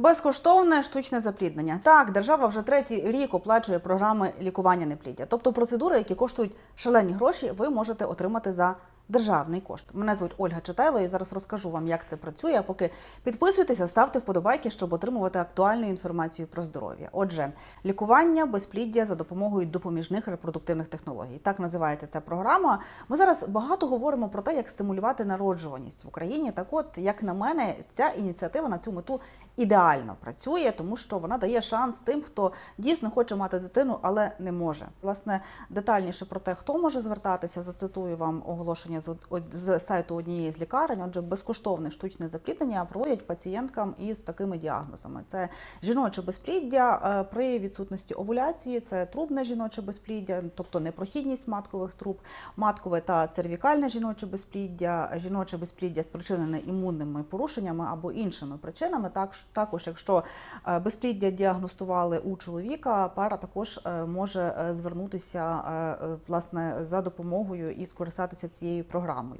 Безкоштовне штучне запліднення. Так, держава вже третій рік оплачує програми лікування непліддя. Тобто процедури, які коштують шалені гроші, ви можете отримати за державний кошт. Мене звуть Ольга Читайло і зараз розкажу вам, як це працює. А поки підписуйтеся, ставте вподобайки, щоб отримувати актуальну інформацію про здоров'я. Отже, лікування безпліддя за допомогою допоміжних репродуктивних технологій. Так називається ця програма. Ми зараз багато говоримо про те, як стимулювати народжуваність в Україні. Так, от, як на мене, ця ініціатива на цю мету ідеально працює, тому що вона дає шанс тим, хто дійсно хоче мати дитину, але не може. Власне, детальніше про те, хто може звертатися, зацитую вам оголошення з, з сайту однієї з лікарень. Отже, безкоштовне штучне запліднення проводять пацієнткам із такими діагнозами: це жіноче безпліддя е, при відсутності овуляції, це трубне жіноче безпліддя, тобто непрохідність маткових труб, маткове та цервікальне жіноче безпліддя, жіноче безпліддя спричинене імунними порушеннями або іншими причинами. Так, також, якщо е, безпліддя діагностували у чоловіка, пара також е, може е, звернутися власне за допомогою і скористатися цією програмою.